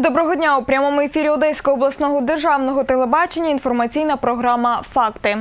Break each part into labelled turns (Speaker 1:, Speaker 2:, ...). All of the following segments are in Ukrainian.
Speaker 1: Доброго дня у прямому ефірі Одеського обласного державного телебачення. Інформаційна програма Факти.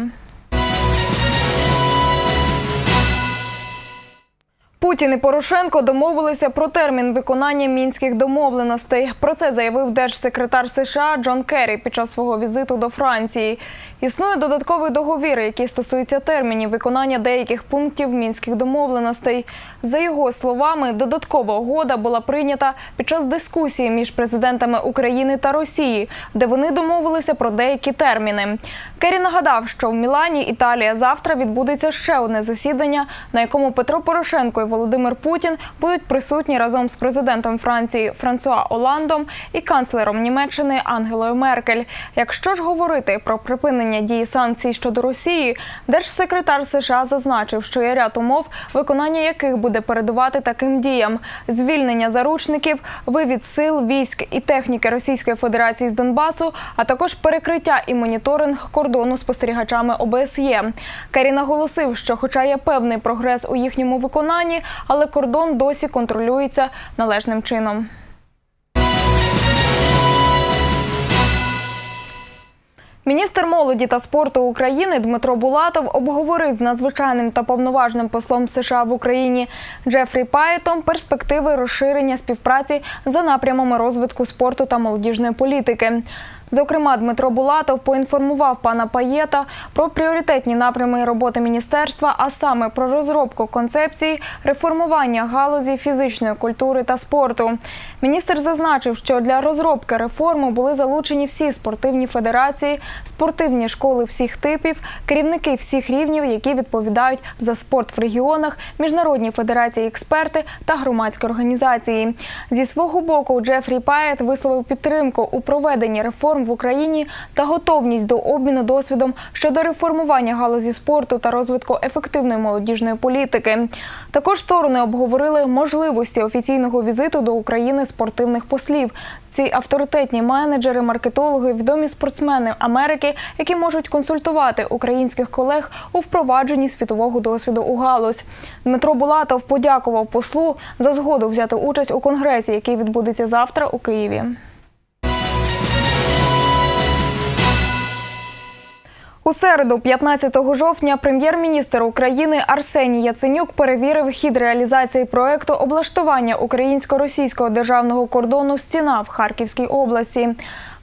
Speaker 1: Путін і Порошенко домовилися про термін виконання мінських домовленостей. Про це заявив держсекретар США Джон Керрі під час свого візиту до Франції. Існує додатковий договір, який стосується термінів виконання деяких пунктів мінських домовленостей. За його словами, додаткова угода була прийнята під час дискусії між президентами України та Росії, де вони домовилися про деякі терміни. Керрі нагадав, що в Мілані, Італія, завтра відбудеться ще одне засідання, на якому Петро Порошенко і Володимир Путін будуть присутні разом з президентом Франції Франсуа Оландом і канцлером Німеччини Ангелою Меркель. Якщо ж говорити про припинення дії санкцій щодо Росії, держсекретар США зазначив, що є ряд умов, виконання яких буде передувати таким діям: звільнення заручників, вивід сил, військ і техніки Російської Федерації з Донбасу, а також перекриття і моніторинг кордону спостерігачами ОБСЄ. Керрі наголосив, що, хоча є певний прогрес у їхньому виконанні, але кордон досі контролюється належним чином. Міністр молоді та спорту України Дмитро Булатов обговорив з надзвичайним та повноважним послом США в Україні Джефрі Паєтом перспективи розширення співпраці за напрямами розвитку спорту та молодіжної політики. Зокрема, Дмитро Булатов поінформував пана Паєта про пріоритетні напрями роботи міністерства, а саме про розробку концепції реформування галузі фізичної культури та спорту. Міністр зазначив, що для розробки реформи були залучені всі спортивні федерації, спортивні школи всіх типів, керівники всіх рівнів, які відповідають за спорт в регіонах, міжнародні федерації, експерти та громадські організації. Зі свого боку Джефрі Паєт висловив підтримку у проведенні реформ в Україні та готовність до обміну досвідом щодо реформування галузі спорту та розвитку ефективної молодіжної політики. Також сторони обговорили можливості офіційного візиту до України спортивних послів. Ці авторитетні менеджери, маркетологи, відомі спортсмени Америки, які можуть консультувати українських колег у впровадженні світового досвіду у галузь. Дмитро Булатов подякував послу за згоду взяти участь у конгресі, який відбудеться завтра у Києві. У середу, 15 жовтня, прем'єр-міністр України Арсеній Яценюк перевірив хід реалізації проекту облаштування українсько-російського державного кордону стіна в Харківській області.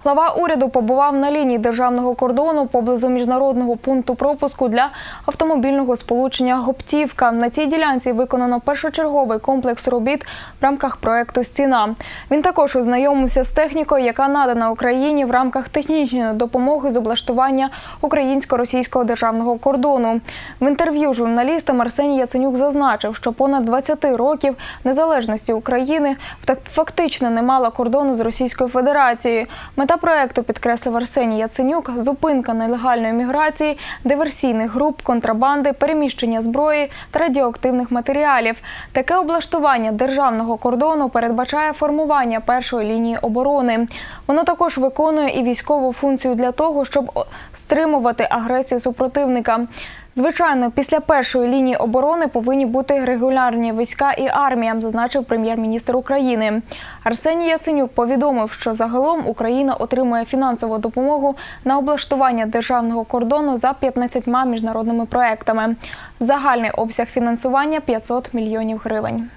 Speaker 1: Глава уряду побував на лінії державного кордону поблизу міжнародного пункту пропуску для автомобільного сполучення Гоптівка. На цій ділянці виконано першочерговий комплекс робіт в рамках проекту Стіна. Він також ознайомився з технікою, яка надана Україні в рамках технічної допомоги з облаштування українсько-російського державного кордону. В інтерв'ю журналістам Арсеній Яценюк зазначив, що понад 20 років незалежності України фактично не мала кордону з Російською Федерацією. Мета проекту підкреслив Арсеній Яценюк: зупинка нелегальної міграції, диверсійних груп, контрабанди, переміщення зброї та радіоактивних матеріалів. Таке облаштування державного кордону передбачає формування першої лінії оборони. Воно також виконує і військову функцію для того, щоб стримувати агресію супротивника. Звичайно, після першої лінії оборони повинні бути регулярні війська і армія, зазначив прем'єр-міністр України. Арсеній Яценюк повідомив, що загалом Україна отримує фінансову допомогу на облаштування державного кордону за 15 міжнародними проектами. Загальний обсяг фінансування 500 мільйонів гривень.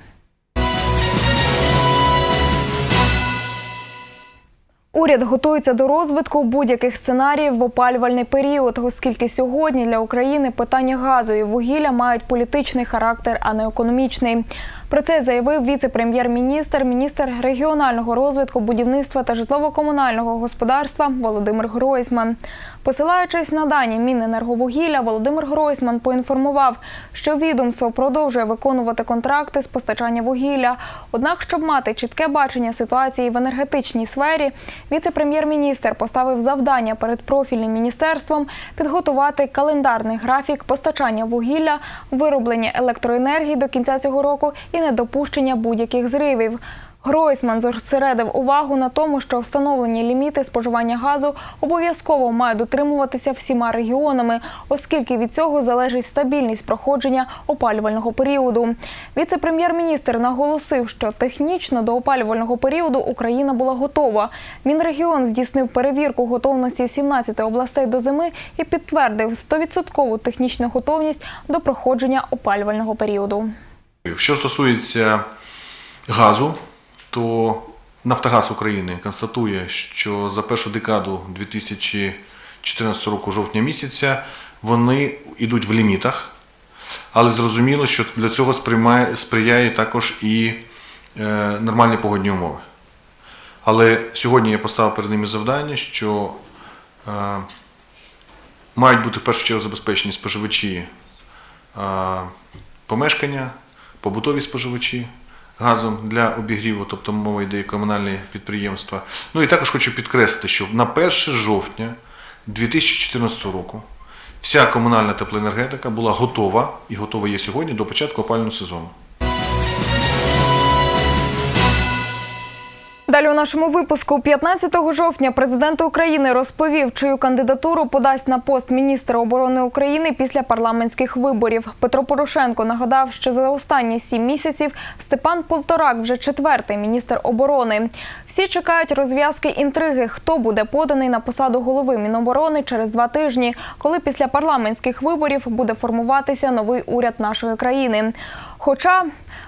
Speaker 1: Уряд готується до розвитку будь-яких сценаріїв в опалювальний період, оскільки сьогодні для України питання газу і вугілля мають політичний характер, а не економічний. Про це заявив віце-прем'єр-міністр, міністр регіонального розвитку, будівництва та житлово-комунального господарства Володимир Гройсман. Посилаючись на дані Міненерговугілля, Володимир Гройсман поінформував, що відомство продовжує виконувати контракти з постачання вугілля. Однак, щоб мати чітке бачення ситуації в енергетичній сфері, віце-прем'єр-міністр поставив завдання перед профільним міністерством підготувати календарний графік постачання вугілля, вироблення електроенергії до кінця цього року і недопущення будь-яких зривів. Гройсман зосередив увагу на тому, що встановлені ліміти споживання газу обов'язково мають дотримуватися всіма регіонами, оскільки від цього залежить стабільність проходження опалювального періоду. Віце-прем'єр-міністр наголосив, що технічно до опалювального періоду Україна була готова. Мінрегіон здійснив перевірку готовності 17 областей до зими і підтвердив 100% технічну готовність до проходження опалювального періоду.
Speaker 2: Що стосується газу, то Нафтогаз України констатує, що за першу декаду 2014 року, жовтня місяця, вони йдуть в лімітах, але зрозуміло, що для цього сприяє також і е, нормальні погодні умови. Але сьогодні я поставив перед ними завдання, що е, мають бути в першу чергу забезпечені споживачі е, помешкання, побутові споживачі газом для обігріву, тобто мова йде і комунальні підприємства. Ну і також хочу підкреслити, що на 1 жовтня 2014 року вся комунальна теплоенергетика була готова і готова є сьогодні до початку опального сезону.
Speaker 1: Далі у нашому випуску 15 жовтня президент України розповів, чию кандидатуру подасть на пост міністра оборони України після парламентських виборів. Петро Порошенко нагадав, що за останні сім місяців Степан Полторак вже четвертий міністр оборони. Всі чекають розв'язки інтриги, хто буде поданий на посаду голови Міноборони через два тижні, коли після парламентських виборів буде формуватися новий уряд нашої країни. Хоча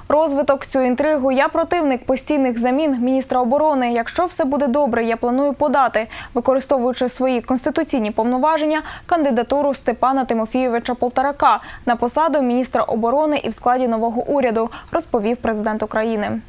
Speaker 1: розвиток цю інтригу я противник постійних замін міністра оборони. Якщо все буде добре, я планую подати, використовуючи свої конституційні повноваження, кандидатуру Степана Тимофійовича Полторака на посаду міністра оборони і в складі нового уряду, розповів президент України.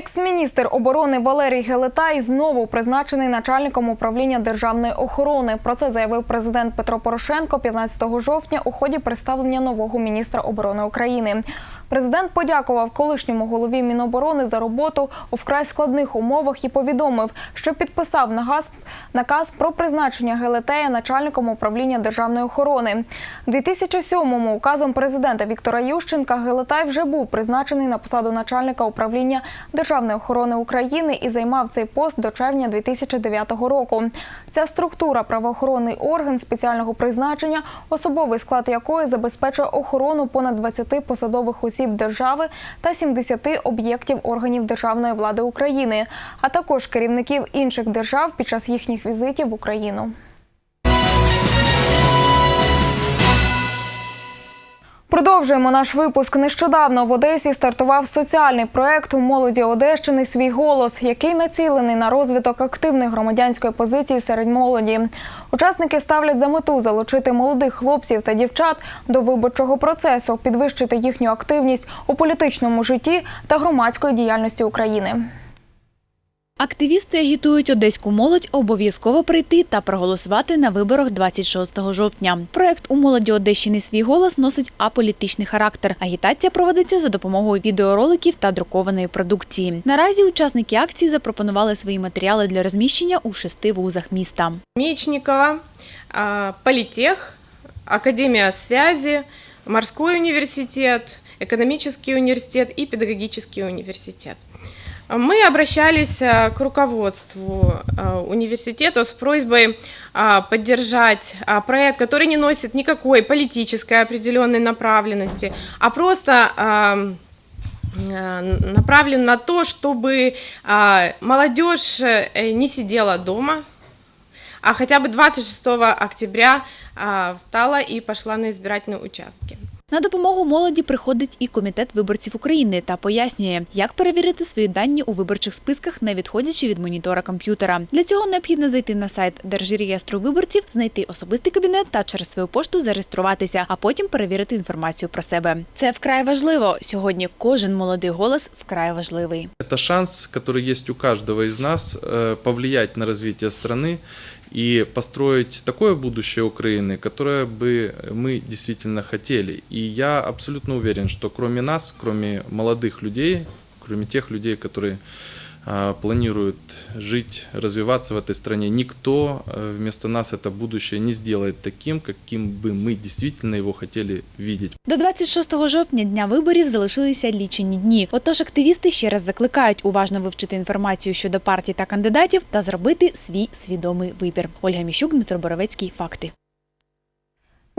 Speaker 1: Екс-міністр оборони Валерій Гелетай знову призначений начальником управління державної охорони. Про це заявив президент Петро Порошенко 15 жовтня у ході представлення нового міністра оборони України. Президент подякував колишньому голові Міноборони за роботу у вкрай складних умовах і повідомив, що підписав нагаз- наказ про призначення Гелетея начальником управління державної охорони. У 2007-му указом президента Віктора Ющенка Гелетай вже був призначений на посаду начальника управління державної охорони України і займав цей пост до червня 2009 року. Ця структура правоохоронний орган спеціального призначення, особовий склад якої забезпечує охорону понад 20 посадових осіб держави та 70 об'єктів органів державної влади України, а також керівників інших держав під час їхніх візитів в Україну. Продовжуємо наш випуск. Нещодавно в Одесі стартував соціальний проект молоді Одещини Свій голос, який націлений на розвиток активної громадянської позиції серед молоді. Учасники ставлять за мету залучити молодих хлопців та дівчат до виборчого процесу, підвищити їхню активність у політичному житті та громадської діяльності України.
Speaker 3: Активісти агітують одеську молодь обов'язково прийти та проголосувати на виборах 26 жовтня. Проект у молоді Одещини свій голос носить аполітичний характер. Агітація проводиться за допомогою відеороликів та друкованої продукції. Наразі учасники акції запропонували свої матеріали для розміщення у шести вузах міста.
Speaker 4: Мечникова, а, Политех, Академия связи, Морской университет, Экономический университет и Педагогический университет. Мы обращались а, к руководству а, университета с просьбой а, поддержать а, проект, который не носит никакой политической определенной направленности, а просто а, э, направлен на то, чтобы молодежь э, не сидела дома, а хотя бы 26 октября встала и пошла на избирательные участки.
Speaker 3: На допомогу молоді приходить і комітет виборців України та пояснює, як перевірити свої дані у виборчих списках, не відходячи від монітора комп'ютера. Для цього необхідно зайти на сайт Держреєстру виборців, знайти особистий кабінет та через свою пошту зареєструватися, а потім перевірити інформацію про себе. Це вкрай важливо. Сьогодні кожен молодий голос вкрай важливий.
Speaker 5: Это шанс, который есть у каждого из нас, э, повлиять на развитие страны и построить такое будущее Украины, которое бы мы действительно хотели. И я абсолютно уверен, что кроме нас, кроме молодых людей, кроме тех людей, которые а, планирует жить, развиваться в этой стране. Никто э, вместо нас это будущее не сделает таким, каким бы мы действительно его хотели видеть.
Speaker 3: До 26 жовтня дня виборів залишилися лічені дні. Отож, активісти ще раз закликають уважно вивчити інформацію щодо партій та кандидатів та зробити свій свідомий вибір. Ольга Міщук, Дмитро Боровецький. Факти.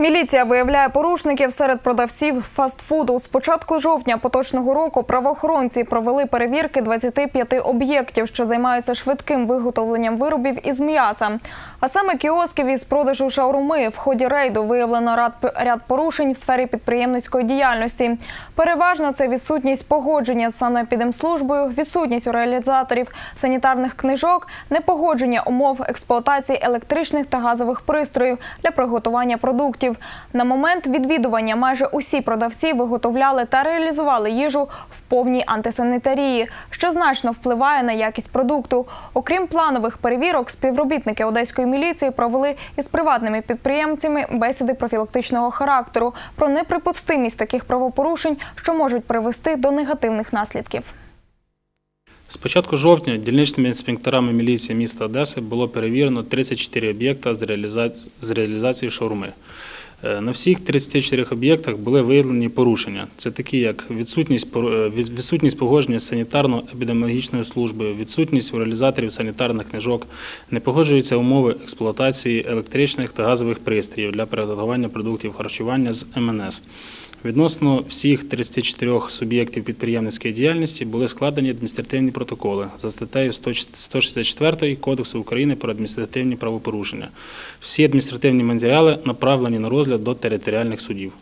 Speaker 1: Міліція виявляє порушників серед продавців фастфуду. З початку жовтня поточного року правоохоронці провели перевірки 25 об'єктів, що займаються швидким виготовленням виробів із м'яса. А саме кіосків із продажу шаурми. В ході рейду виявлено ряд, ряд порушень в сфері підприємницької діяльності. Переважно це відсутність погодження з санепідемслужбою, відсутність у реалізаторів санітарних книжок, непогодження умов експлуатації електричних та газових пристроїв для приготування продуктів. На момент відвідування майже усі продавці виготовляли та реалізували їжу в повній антисанітарії, що значно впливає на якість продукту. Окрім планових перевірок, співробітники одеської міліції провели із приватними підприємцями бесіди профілактичного характеру про неприпустимість таких правопорушень, що можуть привести до негативних наслідків.
Speaker 6: З початку жовтня дільничними інспекторами міліції міста Одеси було перевірено 34 об'єкта з реалізації шаурми. Е, На всіх 34 об'єктах були виявлені порушення. Це такі, як відсутність, е, відсутність погодження з санітарно-епідеміологічною службою, відсутність у реалізаторів санітарних книжок, не погоджуються умови експлуатації електричних та газових пристроїв для приготування продуктів харчування з МНС. Відносно всіх 34 суб'єктів підприємницької діяльності були складені адміністративні протоколи за статтею 100 164 Кодексу України про адміністративні правопорушення. Всі адміністративні матеріали направлені на розгляд до територіальних судів.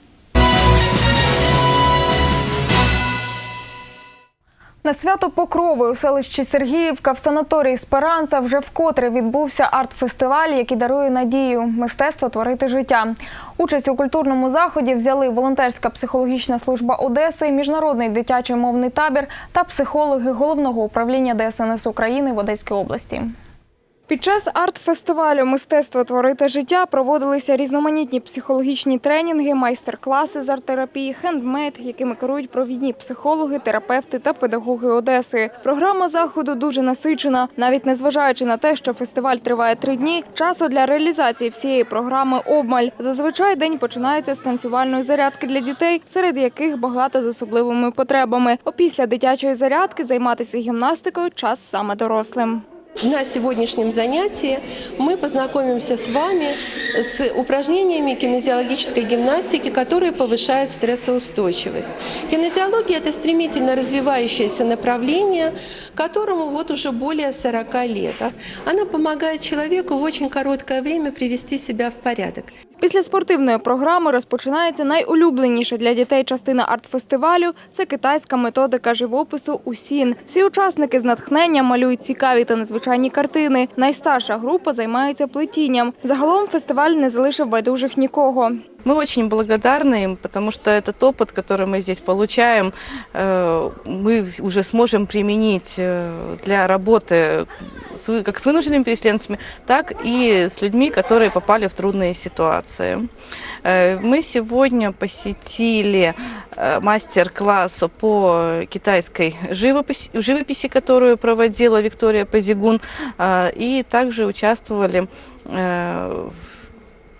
Speaker 1: На свято Покрови у селищі Сергіївка в санаторії Сперанса вже вкотре відбувся арт-фестиваль, який дарує надію мистецтво творити життя. Участь у культурному заході взяли волонтерська психологічна служба Одеси, міжнародний дитячий мовний табір та психологи головного управління ДСНС України в Одеській області. Під час арт-фестивалю Мистецтво творити життя проводилися різноманітні психологічні тренінги, майстер-класи з арт-терапії, хендмейд, якими керують провідні психологи, терапевти та педагоги Одеси. Програма заходу дуже насичена. Навіть незважаючи на те, що фестиваль триває три дні, часу для реалізації всієї програми обмаль. Зазвичай день починається з танцювальної зарядки для дітей, серед яких багато з особливими потребами. Опісля дитячої зарядки займатися гімнастикою час саме дорослим.
Speaker 7: На сегодняшнем занятии мы познакомимся с вами с упражнениями кинезиологической гимнастики, которые повышают стрессоустойчивость. Кинезиология – это стремительно развивающееся направление, которому вот уже более 40 лет. Она помогает человеку в очень короткое время привести себя в порядок.
Speaker 1: Після спортивної програми розпочинається найулюбленіша для дітей частина арт-фестивалю – це китайська методика живопису «Усін». Всі учасники з натхненням малюють цікаві та незвичайні картини. Найстарша група займається плетінням. Загалом фестиваль не залишив байдужих нікого.
Speaker 8: Мы очень благодарны им, потому что этот опыт, который мы здесь получаем, э, мы уже сможем применить э, для работы как с вынужденными переселенцами, так и с людьми, которые попали в трудные ситуации. Э, Мы сегодня посетили мастер-класс по китайской живописи, живописи, которую проводила Виктория Позигун, и также участвовали в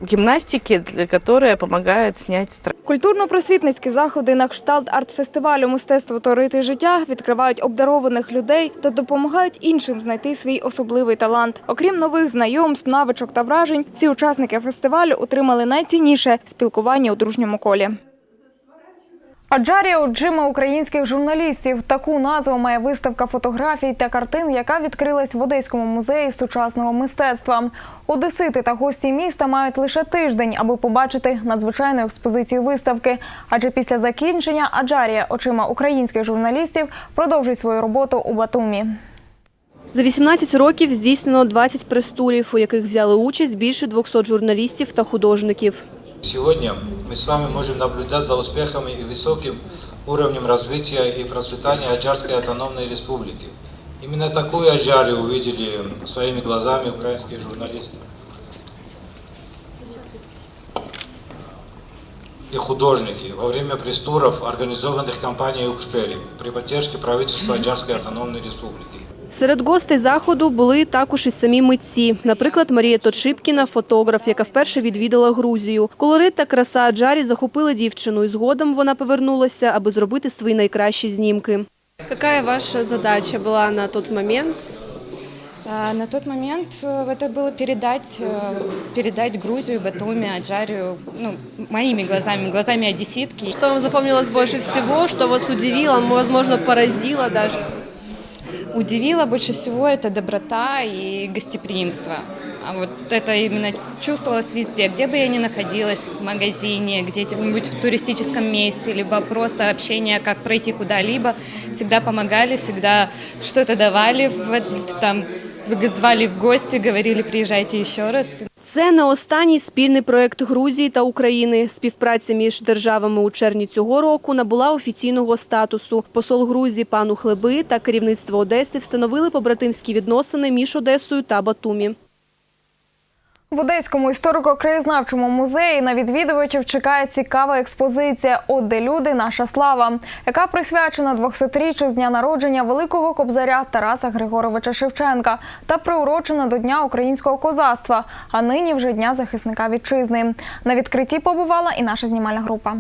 Speaker 8: гимнастике, для- которая помогает снять стресс.
Speaker 1: Культурно-просвітницькі заходи на кшталт арт-фестивалю «Мистецтво творити життя» відкривають обдарованих людей та допомагають іншим знайти свій особливий талант. Окрім нових знайомств, навичок та вражень, всі учасники фестивалю отримали найцінніше – спілкування у дружньому колі. Аджарія Оджима українських журналістів. Таку назву має виставка фотографій та картин, яка відкрилась в Одеському музеї сучасного мистецтва. Одесити та гості міста мають лише тиждень, аби побачити надзвичайну експозицію виставки. Адже після закінчення Аджарія очима українських журналістів продовжить свою роботу у Батумі.
Speaker 9: За 18 років здійснено 20 прес-турів, у яких взяли участь більше 200 журналістів та художників.
Speaker 10: Сегодня мы с вами можем наблюдать за успехами и высоким уровнем развития и процветания Аджарской автономной республики. Именно такую Аджарию увидели своими глазами украинские журналисты. и художники во время пресс-туров, организованных компанией «Укшпери» при поддержке правительства Аджарской автономной республики.
Speaker 9: Серед гостей заходу були також і самі митці. Наприклад, Марія Точипкіна, фотограф, яка вперше відвідала Грузію. Колорит та краса Аджарі захопили дівчину, і згодом вона повернулася, аби зробити свої найкращі знімки.
Speaker 11: Какая ваша задача была на тот момент?
Speaker 12: А, На тот момент э, это было передать, э, передать Грузию, Батуми, Аджарию ну, моими глазами, глазами одесситки.
Speaker 11: Что вам запомнилось больше всего, что вас удивило, возможно, поразило даже?
Speaker 12: Удивило больше всего это доброта и гостеприимство. А вот это именно чувствовалось везде, где бы я ни находилась, в магазине, где-нибудь в туристическом месте, либо просто общение, как пройти куда-либо, всегда помогали, всегда что-то давали, в- там, звали в гости, говорили, приезжайте еще раз.
Speaker 9: Це не останній спільний проект Грузії та України. Співпраця між державами у червні цього року набула офіційного статусу. Посол Грузії пану Хлеби та керівництво Одеси встановили побратимські відносини між Одесою та Батумі.
Speaker 1: В Одеському історико-краєзнавчому музеї на відвідувачів чекає цікава експозиція «От де люди, наша слава», яка присвячена 200-річчю з дня народження великого кобзаря Тараса Григоровича Шевченка та приурочена до Дня українського козацтва, а нині вже Дня захисника вітчизни. На відкритті побувала і наша знімальна група.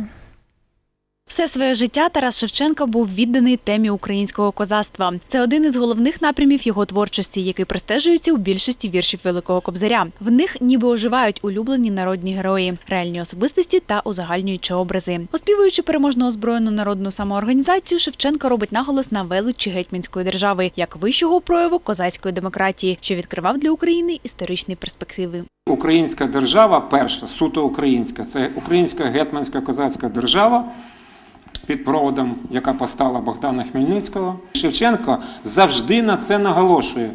Speaker 3: Все своє життя Тарас Шевченко був відданий темі українського козацтва. Це один із головних напрямів його творчості, який простежується у більшості віршів Великого Кобзаря. В них ніби оживають улюблені народні герої, реальні особистості та узагальнюючі образи. Оспівуючи переможну озброєну народну самоорганізацію, Шевченко робить наголос на величі гетьманської держави як вищого прояву козацької демократії, що відкривав для України історичні перспективи.
Speaker 13: Українська держава, перша, суто українська, це українська гетьманська козацька держава під проводом, яка постала Богдана Хмельницького. Шевченко завжди на це наголошує.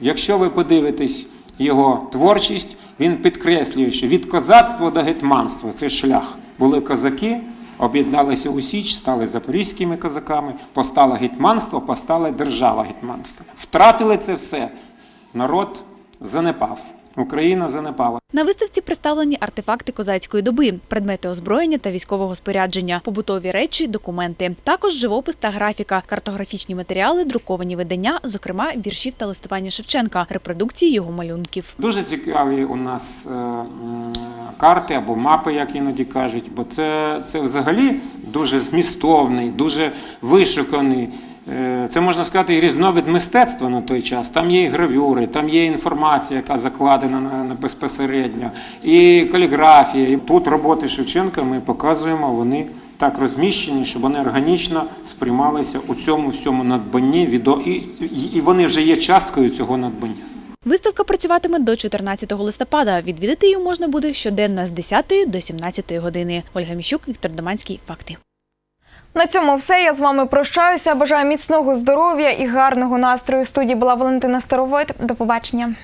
Speaker 13: Якщо ви подивитесь його творчість, він підкреслює, що від козацтва до гетьманства це шлях. Були козаки, об'єдналися у Січ, стали запорізькими козаками, постало гетьманство, постала держава гетьманська. Втратили це все. Народ занепав. Україна занепала.
Speaker 3: На виставці представлені артефакти козацької доби, предмети озброєння та військового спорядження, побутові речі, документи. Також живопис та графіка, картографічні матеріали, друковані видання, зокрема віршів та листування Шевченка, репродукції його малюнків.
Speaker 13: Дуже цікаві у нас е, карти або мапи, як іноді кажуть, бо це, це взагалі дуже змістовний, дуже вишуканий. Е, Це можна сказати різновид мистецтва на той час. Там є і гравюри, там є інформація, яка закладена на, безпосередньо, і каліграфія. І тут роботи Шевченка ми показуємо, вони так розміщені, щоб вони органічно сприймалися у цьому всьому надбанні відо... і вони вже є часткою цього надбання.
Speaker 3: Виставка працюватиме до 14 листопада. Відвідати її можна буде щоденно з 10 до 17 години. Ольга Міщук, Віктор Доманський. Факти.
Speaker 1: На цьому все. Я з вами прощаюся. Бажаю міцного здоров'я і гарного настрою. В студії була Валентина Старовойт. До побачення.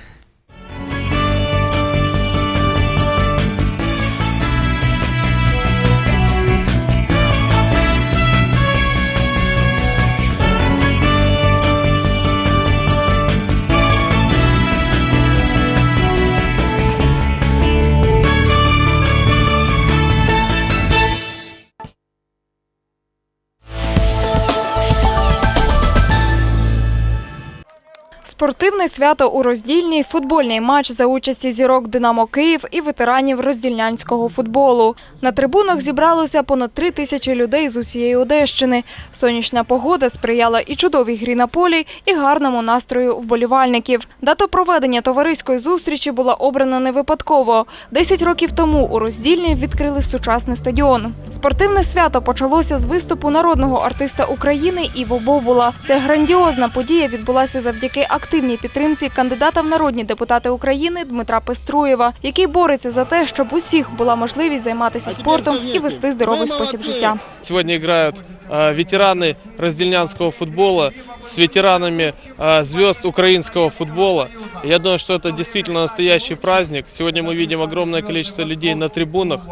Speaker 1: Спортивне свято у роздільній футбольний матч за участі зірок Динамо Київ і ветеранів роздільнянського футболу. На трибунах зібралося понад три тисячі людей з усієї Одещини. Сонячна погода сприяла і чудовій грі на полі, і гарному настрою вболівальників. Дата проведення товариської зустрічі була обрана не випадково. Десять років тому у роздільній відкрили сучасний стадіон. Спортивне свято почалося з виступу народного артиста України Іво Бобула. Ця грандіозна подія відбулася завдяки активній підтримці кандидата в народні депутати України Дмитра Пеструєва, який бореться за те, щоб в усіх була можливість займатися спортом і вести здоровий спосіб життя.
Speaker 14: Сегодня играют э, ветераны раздельнянского футбола с ветеранами э, звезд украинского футбола. Я думаю, что это действительно настоящий праздник. Сегодня мы видим огромное количество людей на трибунах.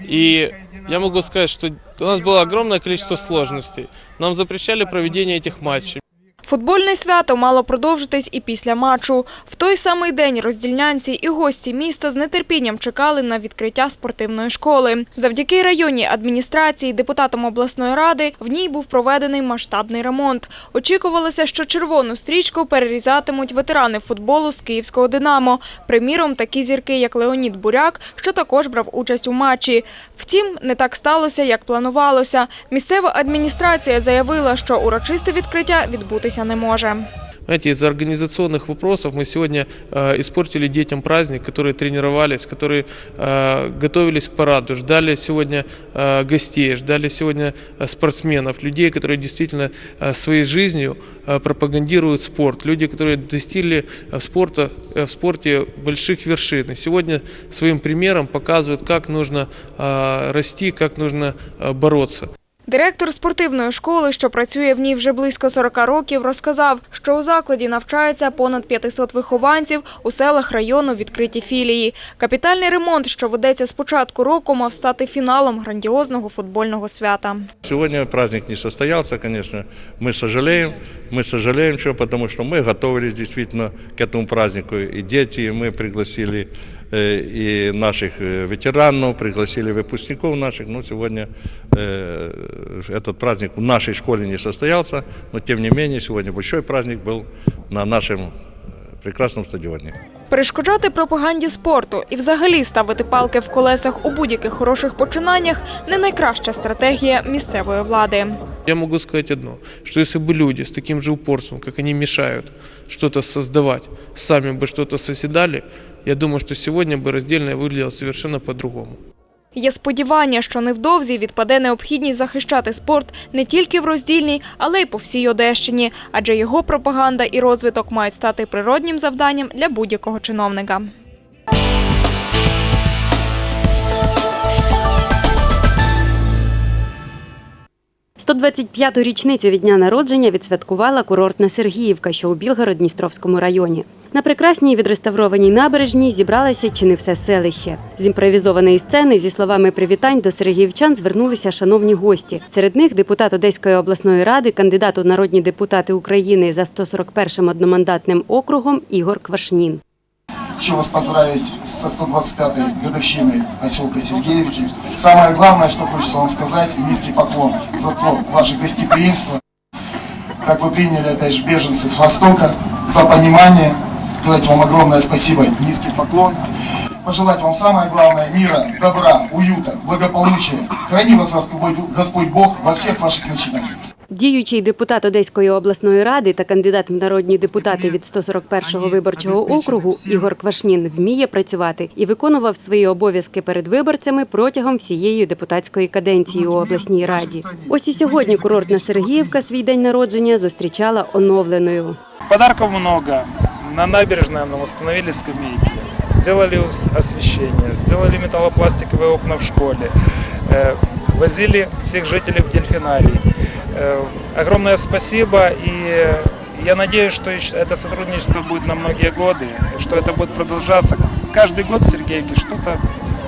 Speaker 14: И я могу сказать, что у нас было огромное количество сложностей. Нам запрещали проведение этих матчей.
Speaker 15: Футбольне свято мало продовжитись і після матчу. В той самий день роздільнянці і гості міста з нетерпінням чекали на відкриття спортивної школи. Завдяки районній адміністрації, депутатам обласної ради, в ній був проведений масштабний ремонт. Очікувалося, що червону стрічку перерізатимуть ветерани футболу з київського «Динамо». Приміром, такі зірки, як Леонід Буряк, що також брав участь у матчі. Втім, не так сталося, як планувалося. Місцева адміністрація заявила, що урочисте відкриття відбутися не може.
Speaker 14: Знаете, из-за организационных вопросов мы сегодня э, испортили детям праздник, которые тренировались, которые э, готовились к параду, ждали сегодня э, гостей, ждали сегодня э, спортсменов, людей, которые действительно э, своей жизнью э, пропагандируют спорт, люди, которые достигли э, в, спорта, э, в спорте больших вершин. И сегодня своим примером показывают, как нужно э, расти, как нужно э, бороться.
Speaker 15: Директор спортивної школи, що працює в ній вже близько 40 років, розказав, що у закладі навчається понад 500 вихованців, у селах району відкриті філії. Капітальний ремонт, що ведеться з початку року, мав стати фіналом грандіозного футбольного свята.
Speaker 16: Сегодня праздник не состоялся, конечно. Мы сожалеем. Мы сожалеем, что, потому что мы готовились действительно к этому празднику. И дети, и мы пригласили э, и наших э, ветеранов, пригласили выпускников наших. Но сегодня э, этот праздник в нашей школе не состоялся. Но тем не менее, сегодня большой праздник был на нашем э, прекрасном стадионе.
Speaker 15: Перешкоджати пропаганді спорту і взагалі ставити палки в колесах у будь-яких хороших починаннях не найкраща стратегія місцевої влади.
Speaker 14: Я могу сказать одно, что если бы люди с таким же упорством, как они мешают что-то создавать, сами бы что-то созидали, я думаю, что сегодня бы раздельное выглядело совершенно по-другому.
Speaker 15: Є сподівання, що невдовзі відпаде необхідність захищати спорт не тільки в роздільній, але й по всій Одещині, адже його пропаганда і розвиток мають стати природнім завданням для будь-якого чиновника.
Speaker 17: – 125-ту річницю від дня народження відсвяткувала курортна Сергіївка, що у Білгород-Дністровському районі. На прекрасній відреставрованій набережній зібралося чи не все селище. З імпровізованої сцени зі словами привітань до сергіївчан звернулися шановні гості. Серед них депутат Одеської обласної ради, кандидат у народні депутати України за 141-м одномандатним округом Ігор Квашнін.
Speaker 18: Хочу вас поздравить со 125-й годовщиной поселка Сергеевки. Самое главное, что хочется вам сказать, и низкий поклон за то ваше гостеприимство, как вы приняли, опять же, беженцев Востока, за понимание. Сказать вам огромное спасибо, низкий поклон. Пожелать вам самое главное мира, добра, уюта, благополучия. Храни вас Господь, Господь Бог во всех ваших начинаниях.
Speaker 17: Діючий депутат Одеської обласної ради та кандидат в народні депутати від 141-го виборчого округу Ігор Квашнін вміє працювати і виконував свої обов'язки перед виборцями протягом всієї депутатської каденції у обласній раді. Ось і сьогодні курортна Сергіївка свій день народження зустрічала оновленою.
Speaker 19: Подарков много. На набережной нам установили скамейки, сделали ос- освещение, сделали металлопластиковые окна в школе, э, возили всех жителей в дельфинарий. Э, Огромное спасибо и э, я надеюсь, что ещё это сотрудничество будет на многие годы, и что это будет продолжаться. Каждый год в Сергеевке что-то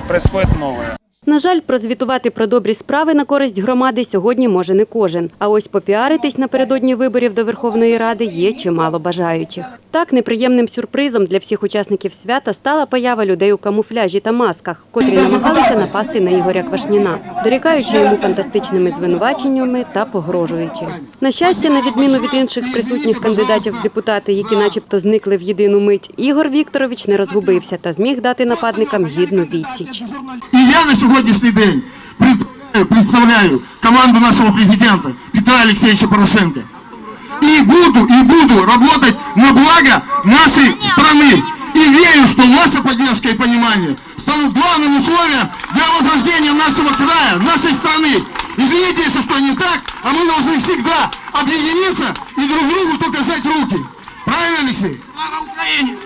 Speaker 19: происходит новое.
Speaker 17: На жаль, прозвітувати про добрі справи на користь громади сьогодні може не кожен. А ось попіаритись напередодні виборів до Верховної Ради є чимало бажаючих. Так, неприємним сюрпризом для всіх учасників свята стала поява людей у камуфляжі та масках, котрі намагалися напасти на Ігоря Квашніна, дорікаючи йому фантастичними звинуваченнями та погрожуючи. На щастя, на відміну від інших присутніх кандидатів в депутати, які начебто зникли в єдину мить, Ігор Вікторович не розгубився та зміг дати нападникам гідну відсіч.
Speaker 18: И я на сегодняшний день представляю, представляю команду нашего президента Петра Алексеевича Порошенко. И буду, и буду работать на благо нашей страны. И верю, что ваша поддержка и понимание станут главным условием для возрождения нашего края, нашей страны. Извините, если что не так, а мы должны всегда объединиться и друг другу только жать руки. Правильно, Алексей? Слава Украине!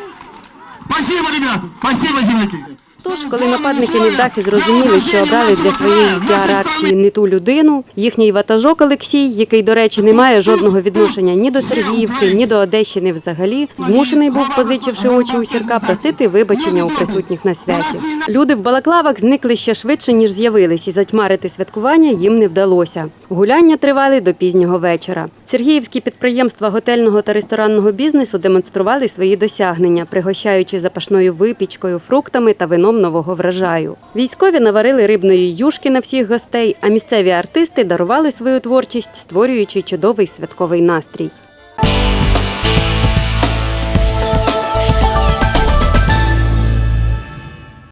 Speaker 18: Спасибо, ребята! Спасибо, земляки!
Speaker 17: Тож, коли нападники невдахи зрозуміли, що обрали для своєї піар-акції не ту людину, їхній ватажок Олексій, який, до речі, не має жодного відношення ні до Сергіївки, ні до Одещини взагалі, змушений був, позичивши очі у сірка, просити вибачення у присутніх на святі. Люди в балаклавах зникли ще швидше, ніж з'явились, і затьмарити святкування їм не вдалося. Гуляння тривали до пізнього вечора. Сергіївські підприємства готельного та ресторанного бізнесу демонстрували свої досягнення, пригощаючи запашною випічкою, фруктами та вином нового врожаю. Військові наварили рибної юшки на всіх гостей, а місцеві артисти дарували свою творчість, створюючи чудовий святковий настрій.